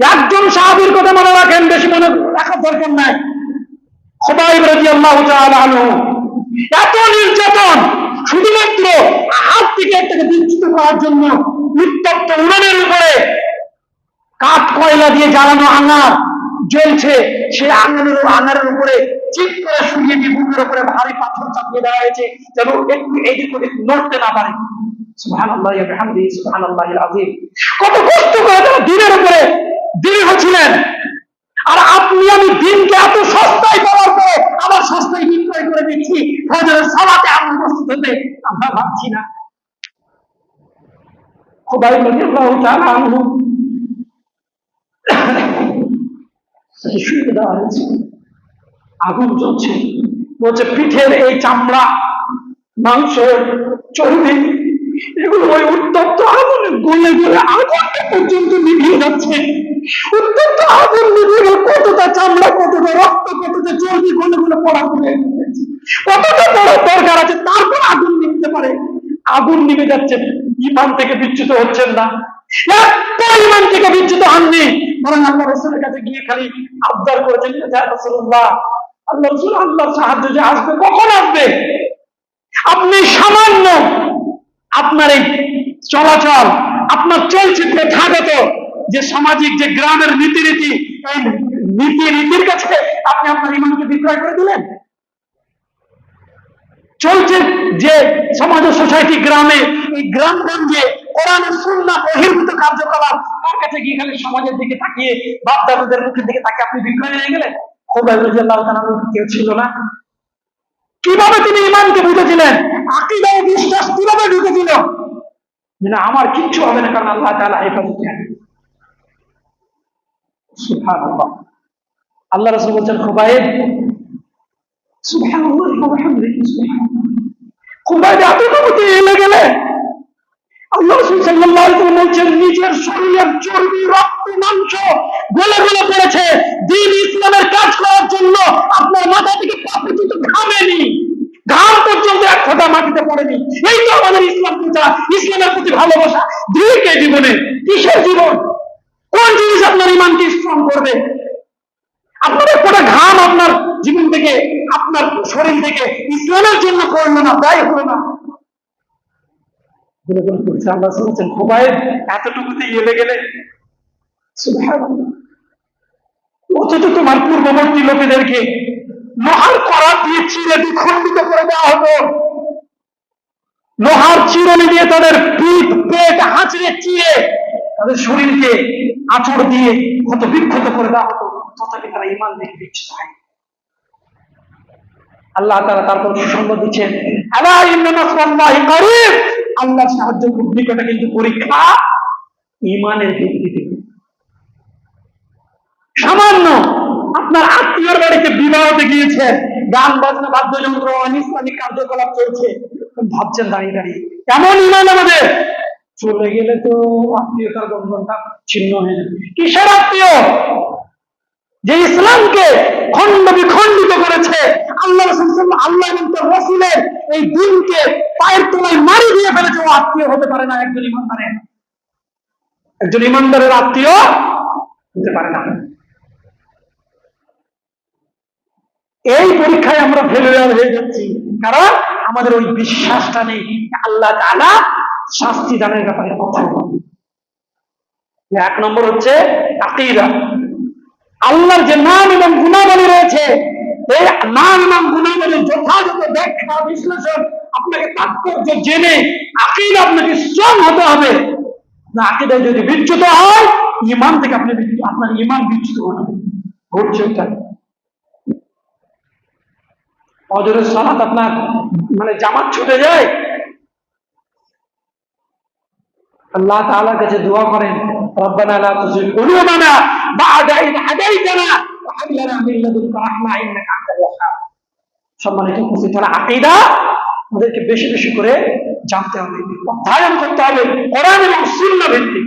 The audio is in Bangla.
একজন সাহাবীর কথা মনে রাখেন, বেশি মনে রাখার দরকার নাই। রাদিয়াল্লাহু তাআলা আনহু। এত নির্যাতন শুধুমাত্র হাত থেকে একটাকে বিচ্যুত করার জন্য উত্তপ্ত উনানের উপরে কাঠ কয়লা দিয়ে জ্বালানো আঙার জ্বলছে। সেই আঙানের আঙারের উপরে চিপ করে শুয়ে দিয়ে বুকের উপরে ভারী পাথর চাপিয়ে দেওয়া হয়েছে যেন একটু এদিক ওদিক নড়তে না পারে। সুবহানাল্লাহি ওয়া বিহামদিহি, সুবহানাল্লাহিল আযীম। কত কষ্ট করে দিনের উপরে দৃঢ় ছিলেন। আর আপনি, আমি দিনকে এত সস্তায় পাওয়ার পরে আবার সস্তায় বিক্রয় করে দিচ্ছি। ফজরের সালাতে আমরা উপস্থিত হতে আমরা ভাবছি না। খোদাই তাআলা আনহু দেওয়া হয়েছে। আগুন জ্বলছে। বলছে, পিঠের এই চামড়া মাংস চর্বি, এগুলো ওই উত্তপ্ত আগুনে গলে গলে আগুনটা পর্যন্ত নিভিয়ে যাচ্ছে। কতটা চামড়া, কতটা রক্ত, কতটা চর্বি গলে গলে পড়া যাচ্ছে। কতটা বড় দরকার আছে? তারপর আগুন নিভতে পারে। আগুন যাচ্ছে। ইমান থেকে বিচ্যুত হচ্ছেন না। একটা ইমান থেকে বিচ্যুত হননি। বরং আল্লাহ রসুলের কাছে গিয়ে খালি আবদার করেছেন, "ইয়া আল্লাহ রসুল সাহায্য যে আসবে, কখন আসবে? আপনি সামান্য আপনার এই চলাচল, আপনার চলছে প্রথাগত যে সামাজিক, যে গ্রামের নীতিরীতি এই নীতি রীতির কাছে আপনি আপনার ইমানকে বিক্রয় করে দিলেন। চলছে যে সমাজ ও সোসাইটি গ্রামে, এই গ্রামগঞ্জে কোরআন সুন্নাহ বহির্ভূত কার্যকলাপ তার কাছে গিয়ে খালি সমাজের দিকে তাকিয়ে বাপ দাদুদের মুখের দিকে তাকিয়ে আপনি বিক্রয় নিয়ে গেলেন? কেউ ছিল না। কীভাবে তিনি ইমানকে বুঝেছিলেন? আকিদা ও বিশ্বাস কীভাবে ঢুকেছিল? না আমার কিচ্ছু হবে না, কারণ আল্লাহ তাআলা হেফাজত আল্লাহ রাসূল বলছেন ইসলামের কাজ করার জন্য আপনার থেকে পর্যন্ত মাটিতে পড়েনি। এই ইসলাম ইসলামের প্রতি ভালোবাসা। দুইকে জীবনে? কিসের জীবন? কোন জিনিস আপনার স্ট্রং করবে। আপনার এক ফোঁটা ঘাম আপনার জীবন থেকে, আপনার শরীর থেকে, ইসলামের জন্য করল না ব্যয় হলো না। আল্লাহ শুনেছেন খুবাইব এতটুকুতে অথচ তোমার পূর্ববর্তী লোকেদেরকে লোহার করা দিয়ে চিরে করে দেওয়া লোহার দিয়ে তাদের পিঠ, পেট, হাঁচড়ে চিরে তাদের শরীরকে আচড় দিয়ে কত বিক্ষত করে দেওয়া হতো, তথাপি তারা ইমান দেখে হয়। আল্লাহ তারা তারপর সুসংবাদ দিচ্ছেন আল্লাহ সাহায্য নিকটে কিন্তু পরীক্ষা ইমানের ভিত্তিতে। সামান্য আপনার আত্মীয়র বাড়িতে বিবাহতে গিয়েছেন গান বাজনা, বাদ্যযন্ত্র অনিসলামিক কার্যকলাপ চলছে, ভাবছেন দাঁড়িয়ে দাঁড়িয়ে। কেমন ইমান আমাদের চলে গেলে তো আত্মীয়তার বন্ধনটা ছিন্ন হয়ে যাবে। কিসের আত্মীয়? যে ইসলামকে খণ্ড বিখণ্ডিত করেছে, আল্লাহ আল্লাহ এবং তার রাসূলের এই দিনকে পায়ের তলায় মারি দিয়ে ফেলেছে। ও আত্মীয় হতে পারে না, একজন ইমানদারের। একজন ইমানদারের আত্মীয় হতে পারে না। এই পরীক্ষায় আমরা ফেলিয়ার হয়ে যাচ্ছি। কারণ আমাদের ওই বিশ্বাসটা নেই। আল্লাহ তাআলা শাস্তি দানের ব্যাপারে কথা এক নম্বর হচ্ছে আকিদা। আল্লাহর যে নাম এবং গুণাবলী রয়েছে, এই নাম এবং গুণাবলীর যথাযথ ব্যাখ্যা, বিশ্লেষণ আপনাকে তাৎপর্য জেনে আকিদ আপনাকে স্ট্রং হতে হবে। না আকিদায় যদি বিচ্যুত হয় ইমান থেকে আপনি আপনার ইমান বিচ্যুত হবে ঘটছে অজরের সালাত আপনার মানে জামাত ছুটে যায় আল্লাহ তাআলার কাছে দোয়া করেন রব্বানা লা তুযিগ কুলুবানা বা'দা ইদ হাদাইতানা ওয়া হাব লানা মিন লাদুনকা রাহমা ইন্নাকা আনতাল ওয়াহ্হাব সম্মানিত উপস্থিত তারা আকীদা আমাদেরকে বেশি বেশি করে জানতে হবে অধ্যয়ন করতে হবে কোরআন এবং সুন্নাহ ভিত্তিক